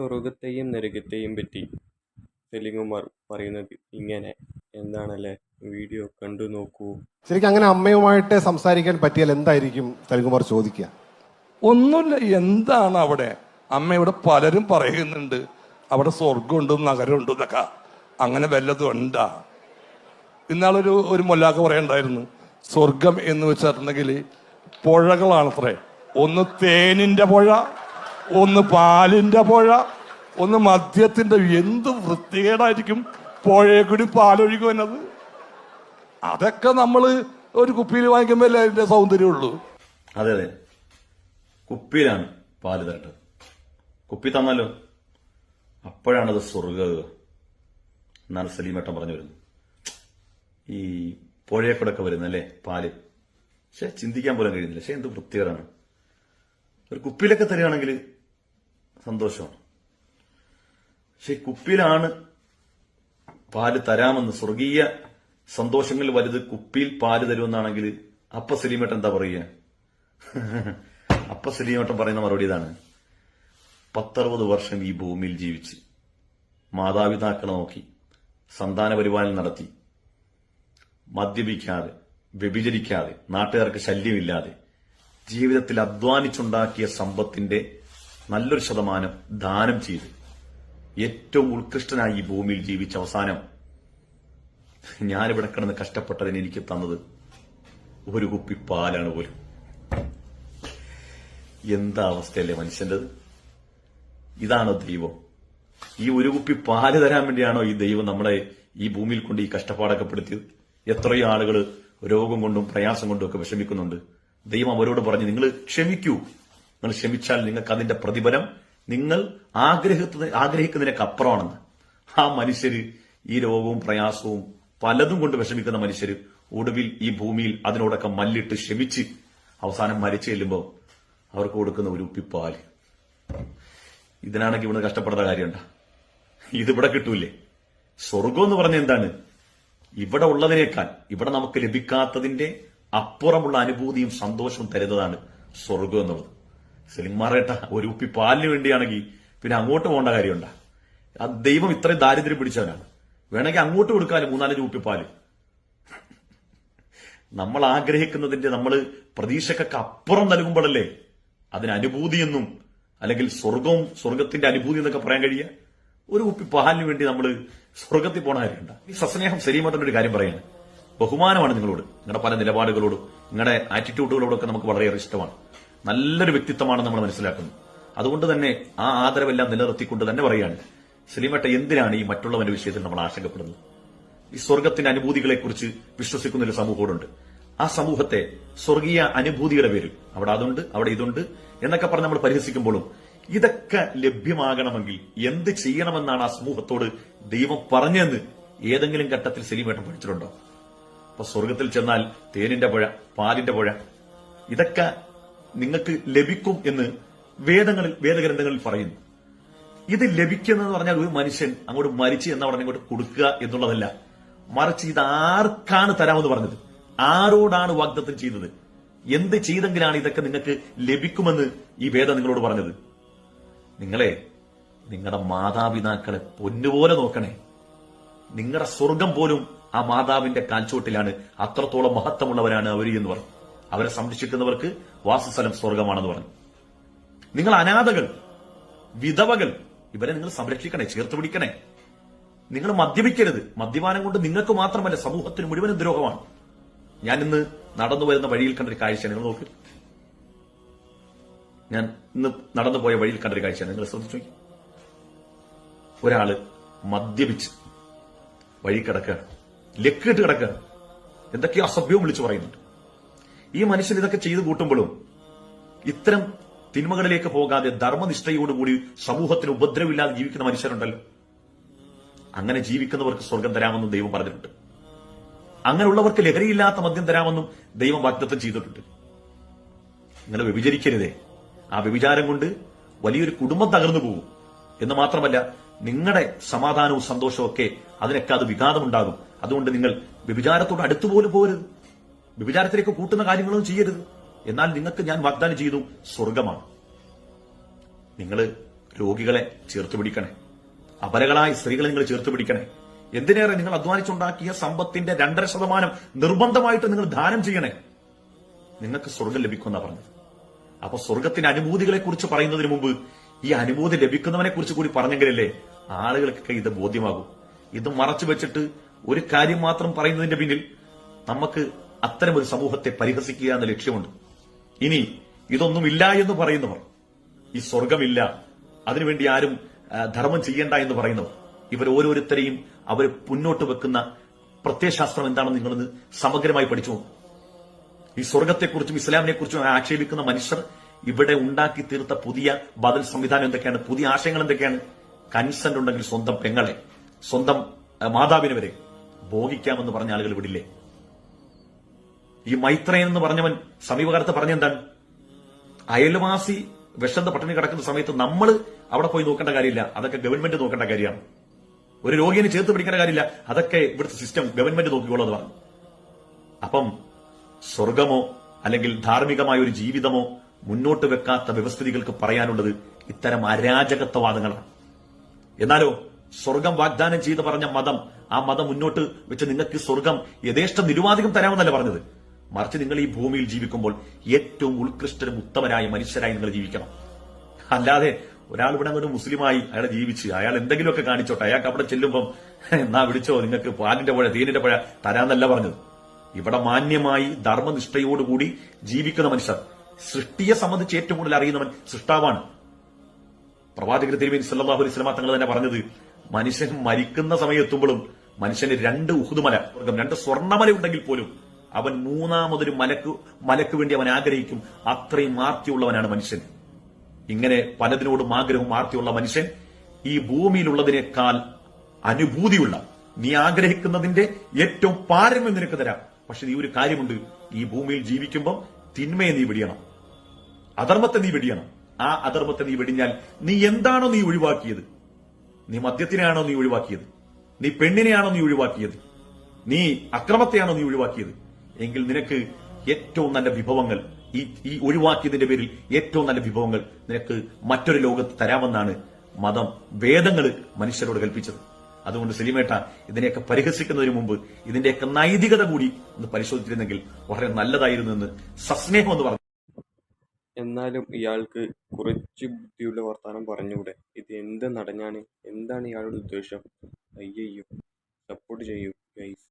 സ്വർഗത്തെയും നരകത്തെയും പറ്റി തെലുങ്കുമാർ പറയുന്നത് ഇങ്ങനെ. എന്താണല്ലേ? വീഡിയോ കണ്ടു നോക്കൂ. ശരിക്കും അങ്ങനെ അമ്മയുമായിട്ട് സംസാരിക്കാൻ പറ്റിയാൽ എന്തായിരിക്കും തെലുങ്കുമാർ ചോദിക്കുക? ഒന്നുമില്ല. എന്താണ് അവിടെ? അമ്മ ഇവിടെ പലരും പറയുന്നുണ്ട്. അവിടെ സ്വർഗമുണ്ട് നഗരമുണ്ട് എന്നൊക്കെ. അങ്ങനെ വല്ലതും ഉണ്ടാ? ഇന്നാളൊരു ഒരു മൊല്ലാക്ക പറയണ്ടായിരുന്നു. സ്വർഗം എന്ന് വെച്ചിട്ടുണ്ടെങ്കിൽ പുഴകളാണത്രേ. ഒന്ന് തേനിന്റെ പുഴ ഒന്ന് പാലിന്റെ പുഴ ഒന്ന് മദ്യത്തിന്റെ എന്ത് വൃത്തികേടായിരിക്കും? പുഴയെ കൂടി പാലൊഴുകി അതൊക്കെ നമ്മൾ ഒരു കുപ്പിയിൽ വാങ്ങിക്കുമ്പോൾ അല്ലേ അതിന്റെ സൗന്ദര്യമുള്ളൂ. അതെ അതെ. കുപ്പിയിലാണ് പാൽ തരേണ്ടത് കുപ്പി തന്നാലോ? അപ്പോഴാണത് സ്വർഗ എന്നാണ് സലീമേട്ടൻ പറഞ്ഞു വരുന്നത്. ഈ പുഴയെ വരുന്നത് അല്ലേ പാൽ? പക്ഷെ ചിന്തിക്കാൻ പോലും കഴിയുന്നില്ല. പക്ഷെ എന്ത് വൃത്തികരാണ് ഒരു കുപ്പിയിലൊക്കെ തരികയാണെങ്കിൽ സന്തോഷമാണ്. പക്ഷെ കുപ്പിയിലാണ് പാൽ തരാമെന്ന് സ്വർഗീയ സന്തോഷങ്ങൾ വലുത് കുപ്പിയിൽ പാൽ തരുമെന്നാണെങ്കിൽ അപ്പ സലീമേട്ടൻ എന്താ പറയുക? അപ്പ സലീമേട്ടൻ പറയുന്ന മറുപടി ഇതാണ്. പത്തറുപത് വർഷം ഈ ഭൂമിയിൽ ജീവിച്ച് മാതാപിതാക്കളെ നോക്കി സന്താന പരിപാലനം നടത്തി മദ്യപിക്കാതെ വ്യഭിചരിക്കാതെ നാട്ടുകാർക്ക് ശല്യമില്ലാതെ ജീവിതത്തിൽ അധ്വാനിച്ചുണ്ടാക്കിയ സമ്പത്തിന്റെ നല്ലൊരു ശതമാനം ദാനം ചെയ്ത്. ഏറ്റവും ഉത്കൃഷ്ടനായി ഈ ഭൂമിയിൽ ജീവിച്ച അവസാനം ഞാനിവിടെ കിടന്ന് കഷ്ടപ്പെട്ടതിന് എനിക്ക് തന്നത് ഒരു കുപ്പി പാലാണ് പോലും. എന്താ അവസ്ഥയല്ലേ മനുഷ്യന്റെത്? ഇതാണോ ദൈവം? ഈ ഒരു കുപ്പി പാൽ തരാൻ വേണ്ടിയാണോ ഈ ദൈവം നമ്മളെ ഈ ഭൂമിയിൽ കൊണ്ട് ഈ കഷ്ടപ്പാടൊക്കെ പെടുത്തിയത്? എത്രയോ ആളുകൾ രോഗം കൊണ്ടും പ്രയാസം കൊണ്ടും ഒക്കെ വിഷമിക്കുന്നുണ്ട്. ദൈവം അവരോട് പറഞ്ഞു നിങ്ങൾ ക്ഷമിക്കൂ. നിങ്ങൾ ക്ഷമിച്ചാൽ നിങ്ങൾക്ക് അതിന്റെ പ്രതിഫലം നിങ്ങൾ ആഗ്രഹത്തിന് ആഗ്രഹിക്കുന്നതിനൊക്കെ അപ്പുറമാണെന്ന്. ആ മനുഷ്യര് ഈ രോഗവും പ്രയാസവും പലതും കൊണ്ട് വിഷമിക്കുന്ന മനുഷ്യര് ഒടുവിൽ ഈ ഭൂമിയിൽ അതിനോടൊക്കെ മല്ലിട്ട് ക്ഷമിച്ച് അവസാനം മരിച്ചു ചെല്ലുമ്പോൾ അവർക്ക് കൊടുക്കുന്ന ഒരു ഉപ്പിപ്പാൽ. ഇതിനാണെങ്കിൽ ഇവിടെ കഷ്ടപ്പെടുന്ന കാര്യമുണ്ട. ഇതിവിടെ കിട്ടൂലേ? സ്വർഗം എന്ന് പറഞ്ഞ എന്താണ്? ഇവിടെ ഉള്ളതിനേക്കാൾ ഇവിടെ നമുക്ക് ലഭിക്കാത്തതിന്റെ അപ്പുറമുള്ള അനുഭൂതിയും സന്തോഷവും തരുന്നതാണ് സ്വർഗം എന്നുള്ളത്. സിനിമാറേട്ട ഒരു ഉപ്പി പാലിന് വേണ്ടിയാണെങ്കിൽ പിന്നെ അങ്ങോട്ട് പോകേണ്ട കാര്യമുണ്ട. ആ ദൈവം ഇത്രയും ദാരിദ്ര്യം പിടിച്ചവനാണ്. വേണമെങ്കിൽ അങ്ങോട്ട് കൊടുക്കാനും മൂന്നാലഞ്ച് കുപ്പിപ്പാൽ നമ്മൾ ആഗ്രഹിക്കുന്നതിന്റെ നമ്മൾ പ്രതീക്ഷക്കൊക്കെ അപ്പുറം നൽകുമ്പോഴല്ലേ അതിന് അനുഭൂതിയെന്നും അല്ലെങ്കിൽ സ്വർഗവും സ്വർഗത്തിന്റെ അനുഭൂതി എന്നൊക്കെ പറയാൻ കഴിയുക? ഒരു കുപ്പി പാലിന് വേണ്ടി നമ്മൾ സ്വർഗത്തിൽ പോണ കാര്യമുണ്ട്. ഈ സസ്നേഹം ശരിയുമായിട്ടുള്ള ഒരു കാര്യം പറയാണ്. ബഹുമാനമാണ് നിങ്ങളോട് നിങ്ങളുടെ പല നിലപാടുകളോടും നിങ്ങളുടെ ആറ്റിറ്റ്യൂഡുകളോടൊക്കെ നമുക്ക് വളരെയേറെ ഇഷ്ടമാണ്. നല്ലൊരു വ്യക്തിത്വമാണ് നമ്മൾ മനസ്സിലാക്കുന്നത് അതുകൊണ്ട് തന്നെ ആ ആദരവെല്ലാം നിലനിർത്തിക്കൊണ്ട് തന്നെ പറയാണ് സലീമേട്ട എന്തിനാണ് ഈ മറ്റുള്ളവന്റെ വിഷയത്തിൽ നമ്മൾ ആശങ്കപ്പെടുന്നത്? ഈ സ്വർഗത്തിന്റെ അനുഭൂതികളെക്കുറിച്ച് വിശ്വസിക്കുന്ന ഒരു സമൂഹമുണ്ട് ആ സമൂഹത്തെ സ്വർഗീയ അനുഭൂതിയുടെ പേരിൽ അവിടെ അതുണ്ട് അവിടെ ഇതുണ്ട് എന്നൊക്കെ പറഞ്ഞ് നമ്മൾ പരിഹസിക്കുമ്പോഴും ഇതൊക്കെ ലഭ്യമാകണമെങ്കിൽ എന്ത് ചെയ്യണമെന്നാണ് ആ സമൂഹത്തോട് ദൈവം പറഞ്ഞെന്ന് ഏതെങ്കിലും ഘട്ടത്തിൽ സലീമേട്ടൻ പഠിച്ചിട്ടുണ്ടോ? അപ്പൊ സ്വർഗത്തിൽ ചെന്നാൽ തേനിന്റെ പുഴ പാലിന്റെ പുഴ ഇതൊക്കെ നിങ്ങൾക്ക് ലഭിക്കും എന്ന് വേദങ്ങളിൽ വേദഗ്രന്ഥങ്ങളിൽ പറയുന്നു. ഇത് ലഭിക്കുന്നതെന്ന് പറഞ്ഞാൽ ഒരു മനുഷ്യൻ അങ്ങോട്ട് മരിച്ചു എന്ന പറഞ്ഞ ഇങ്ങോട്ട് കൊടുക്കുക എന്നുള്ളതല്ല. മറിച്ച് ഇത് ആർക്കാണ് തരാമെന്ന് പറഞ്ഞത്? ആരോടാണ് വാഗ്ദത്തം ചെയ്തത്? എന്ത് ചെയ്തെങ്കിലാണ് ഇതൊക്കെ നിങ്ങൾക്ക് ലഭിക്കുമെന്ന് ഈ വേദം നിങ്ങളോട് പറഞ്ഞത്? നിങ്ങളെ നിങ്ങളുടെ മാതാപിതാക്കളെ പൊന്നുപോലെ നോക്കണേ. നിങ്ങളുടെ സ്വർഗം പോലും ആ മാതാവിന്റെ കാൽച്ചോട്ടിലാണ്. അത്രത്തോളം മഹത്വമുള്ളവരാണ് അവർ എന്ന് പറഞ്ഞു അവരെ സംരക്ഷിക്കുന്നവർക്ക് വാസസ്ഥലം സ്വർഗമാണെന്ന് പറഞ്ഞു. നിങ്ങൾ അനാഥകൾ വിധവകൾ ഇവരെ നിങ്ങൾ സംരക്ഷിക്കണേ ചേർത്ത് പിടിക്കണേ. നിങ്ങൾ മദ്യപിക്കരുത്. മദ്യപാനം കൊണ്ട് നിങ്ങൾക്ക് മാത്രമല്ല സമൂഹത്തിന് മുഴുവനും ദ്രോഹമാണ്. ഞാൻ ഇന്ന് നടന്നു വരുന്ന വഴിയിൽ കണ്ടൊരു കാഴ്ച നിങ്ങൾ നോക്ക്. ഞാൻ ഇന്ന് നടന്നു പോയ വഴിയിൽ കണ്ടൊരു കാഴ്ച നിങ്ങൾ ശ്രദ്ധിച്ചു ഒരാൾ മദ്യപിച്ച് വഴി കിടക്കുകയാണ്. ലക്കിട്ട് കിടക്കുകയാണ്. എന്തൊക്കെയോ അസഭ്യവും വിളിച്ചു പറയുന്നുണ്ട്. ഈ മനുഷ്യൻ ഇതൊക്കെ ചെയ്തു കൂട്ടുമ്പോഴും ഇത്തരം തിന്മകളിലേക്ക് പോകാതെ ധർമ്മനിഷ്ഠയോടുകൂടി സമൂഹത്തിന് ഉപദ്രവമില്ലാതെ ജീവിക്കുന്ന മനുഷ്യരുണ്ടല്ലോ. അങ്ങനെ ജീവിക്കുന്നവർക്ക് സ്വർഗം തരാമെന്നും ദൈവം പറഞ്ഞിട്ടുണ്ട്. അങ്ങനെയുള്ളവർക്ക് ലഹരിയില്ലാത്ത മദ്യം തരാമെന്നും ദൈവം വാഗ്ദത്തം ചെയ്തിട്ടുണ്ട്. നിങ്ങൾ വ്യഭിചരിക്കരുതേ. ആ വ്യഭിചാരം കൊണ്ട് വലിയൊരു കുടുംബം തകർന്നു പോകും. എന്ന് മാത്രമല്ല നിങ്ങളുടെ സമാധാനവും സന്തോഷവും ഒക്കെ അതിനൊക്കെ അത് വിഘാതമുണ്ടാകും. അതുകൊണ്ട് നിങ്ങൾ വ്യഭിചാരത്തോട് അടുത്തുപോലും പോകരുത്. വ്യഭിചാരത്തിലേക്ക് കൂട്ടുന്ന കാര്യങ്ങളൊന്നും ചെയ്യരുത്. എന്നാൽ നിങ്ങൾക്ക് ഞാൻ വാഗ്ദാനം ചെയ്തു സ്വർഗമാണ് നിങ്ങൾ രോഗികളെ ചേർത്ത് പിടിക്കണേ. അപരകളായ സ്ത്രീകളെ നിങ്ങൾ ചേർത്ത് പിടിക്കണേ. എന്തിനേറെ നിങ്ങൾ അധ്വാനിച്ചുണ്ടാക്കിയ സമ്പത്തിന്റെ രണ്ടര ശതമാനം നിർബന്ധമായിട്ട് നിങ്ങൾ ദാനം ചെയ്യണേ. നിങ്ങൾക്ക് സ്വർഗം ലഭിക്കുന്ന പറഞ്ഞത്. അപ്പൊ സ്വർഗത്തിന്റെ അനുഭൂതികളെ കുറിച്ച് പറയുന്നതിന് മുമ്പ് ഈ അനുഭൂതി ലഭിക്കുന്നവനെ കുറിച്ച് കൂടി പറഞ്ഞെങ്കിലല്ലേ ആളുകൾക്കൊക്കെ ഇത് ബോധ്യമാകും. ഇത് മറച്ചു വെച്ചിട്ട് ഒരു കാര്യം മാത്രം പറയുന്നതിന്റെ പിന്നിൽ നമുക്ക് അത്തരം ഒരു സമൂഹത്തെ പരിഹസിക്കുക എന്ന ലക്ഷ്യമുണ്ട്. ഇനി ഇതൊന്നുമില്ല എന്ന് പറയുന്നവർ ഈ സ്വർഗമില്ല അതിനുവേണ്ടി ആരും ധർമ്മം ചെയ്യേണ്ട എന്ന് പറയുന്നവർ ഇവർ ഓരോരുത്തരെയും അവർ മുന്നോട്ട് വെക്കുന്ന പ്രത്യയശാസ്ത്രം എന്താണെന്ന് നിങ്ങളൊന്ന് സമഗ്രമായി പഠിച്ചു ഈ സ്വർഗത്തെക്കുറിച്ചും ഇസ്ലാമിനെ കുറിച്ചും ആക്ഷേപിക്കുന്ന മനുഷ്യർ ഇവിടെ ഉണ്ടാക്കി തീർത്ത പുതിയ ബദൽ സംവിധാനം എന്തൊക്കെയാണ് പുതിയ ആശയങ്ങൾ എന്തൊക്കെയാണ്? കൺസെന്റ് ഉണ്ടെങ്കിൽ സ്വന്തം പെങ്ങളെ സ്വന്തം മാതാവിനെ വരെ ഭോഗിക്കാമെന്ന് പറഞ്ഞ ആളുകൾ വിടില്ലേ ഈ മൈത്രയൻ എന്ന് പറഞ്ഞവൻ സമീപകാലത്ത് പറഞ്ഞെന്താണ്? അയൽവാസി വിഷന്ത പട്ടിണി കിടക്കുന്ന സമയത്ത് നമ്മൾ അവിടെ പോയി നോക്കേണ്ട കാര്യമില്ല. അതൊക്കെ ഗവൺമെന്റ് നോക്കേണ്ട കാര്യമാണ്. ഒരു രോഗിയെ ചേർത്ത് പിടിക്കേണ്ട കാര്യമില്ല. അതൊക്കെ ഇവിടുത്തെ സിസ്റ്റം ഗവൺമെന്റ് നോക്കിക്കോളൂ എന്ന് പറഞ്ഞു. അപ്പം സ്വർഗമോ അല്ലെങ്കിൽ ധാർമ്മികമായ ഒരു ജീവിതമോ മുന്നോട്ട് വെക്കാത്ത വ്യവസ്ഥിതികൾക്ക് പറയാനുള്ളത് ഇത്തരം അരാജകത്വവാദങ്ങളാണ്. എന്നാലോ സ്വർഗം വാഗ്ദാനം ചെയ്ത് പറഞ്ഞ മതം ആ മതം മുന്നോട്ട് വെച്ച് നിങ്ങൾക്ക് സ്വർഗം യഥേഷ്ടം നിരുവാധികം തരാമെന്നല്ല പറഞ്ഞത്? മറിച്ച് നിങ്ങൾ ഈ ഭൂമിയിൽ ജീവിക്കുമ്പോൾ ഏറ്റവും ഉത്കൃഷ്ടരും ഉത്തമരായ മനുഷ്യരായി നിങ്ങൾ ജീവിക്കണം. അല്ലാതെ ഒരാൾ ഇവിടെ അങ്ങോട്ട് മുസ്ലിമായി അയാൾ ജീവിച്ച് അയാൾ എന്തെങ്കിലുമൊക്കെ കാണിച്ചോട്ടെ. അയാൾക്ക് അവിടെ ചെല്ലുമ്പം എന്നാ വിളിച്ചോ? നിങ്ങൾക്ക് പാലിന്റെ പുഴ തേനിന്റെ പുഴ തരാന്നല്ല പറഞ്ഞത്. ഇവിടെ മാന്യമായി ധർമ്മനിഷ്ഠയോടുകൂടി ജീവിക്കുന്ന മനുഷ്യർ സൃഷ്ടിയെ സംബന്ധിച്ച് ഏറ്റവും കൂടുതൽ അറിയുന്നവൻ സൃഷ്ടാവാണ്. പ്രവാചകർ തിരുമേനി സല്ലാഹു അലൈഹി സ്വലമ തങ്ങൾ തന്നെ പറഞ്ഞത് മനുഷ്യൻ മരിക്കുന്ന സമയത്തുമ്പോഴും മനുഷ്യന് രണ്ട് ഉഹുദുമല രണ്ട് സ്വർണമല ഉണ്ടെങ്കിൽ പോലും അവൻ മൂന്നാമതൊരു മലക്ക് മലക്ക് വേണ്ടി അവൻ ആഗ്രഹിക്കും. അത്രയും ആർത്തിയുള്ളവനാണ് മനുഷ്യൻ. ഇങ്ങനെ പലതിനോടും ആഗ്രഹവും ആർത്തിയുള്ള മനുഷ്യൻ ഈ ഭൂമിയിലുള്ളതിനേക്കാൾ അനുഭൂതിയുള്ള നീ ആഗ്രഹിക്കുന്നതിന്റെ ഏറ്റവും പാരമ്യം നിനക്ക് തരാം. പക്ഷെ നീ ഒരു കാര്യമുണ്ട്. ഈ ഭൂമിയിൽ ജീവിക്കുമ്പോൾ തിന്മയെ നീ വെടിയണം. അധർമ്മത്തെ നീ വെടിയണം. ആ അധർമ്മത്തെ നീ വെടിഞ്ഞാൽ നീ എന്താണോ നീ ഒഴിവാക്കിയത്? നീ മദ്യത്തിനെയാണോ നീ ഒഴിവാക്കിയത്? നീ പെണ്ണിനെയാണോ നീ ഒഴിവാക്കിയത്? നീ അക്രമത്തെയാണോ നീ ഒഴിവാക്കിയത്? എങ്കിൽ നിനക്ക് ഏറ്റവും നല്ല വിഭവങ്ങൾ ഈ ഈ ഒഴിവാക്കിയതിന്റെ പേരിൽ ഏറ്റവും നല്ല വിഭവങ്ങൾ നിനക്ക് മറ്റൊരു ലോകത്ത് തരാമെന്നാണ് മതം വേദങ്ങൾ മനുഷ്യരോട് കൽപ്പിച്ചത്. അതുകൊണ്ട് സിലിമേട്ട ഇതിനെയൊക്കെ പരിഹസിക്കുന്നതിന് മുമ്പ് ഇതിന്റെയൊക്കെ നൈതികത കൂടി ഒന്ന് പരിശോധിച്ചിരുന്നെങ്കിൽ വളരെ നല്ലതായിരുന്നു എന്ന് സസ്നേഹം എന്ന് പറഞ്ഞു. എന്നാലും ഇയാൾക്ക് കുറച്ച് ബുദ്ധിയുള്ള വർത്തമാനം പറഞ്ഞുകൂടെ? ഇത് എന്ത് നടഞ്ഞാണ് എന്താണ് ഇയാളുടെ ഉദ്ദേശം? അയ്യയ്യോ സപ്പോർട്ട് ചെയ്യൂ ഗൈസ്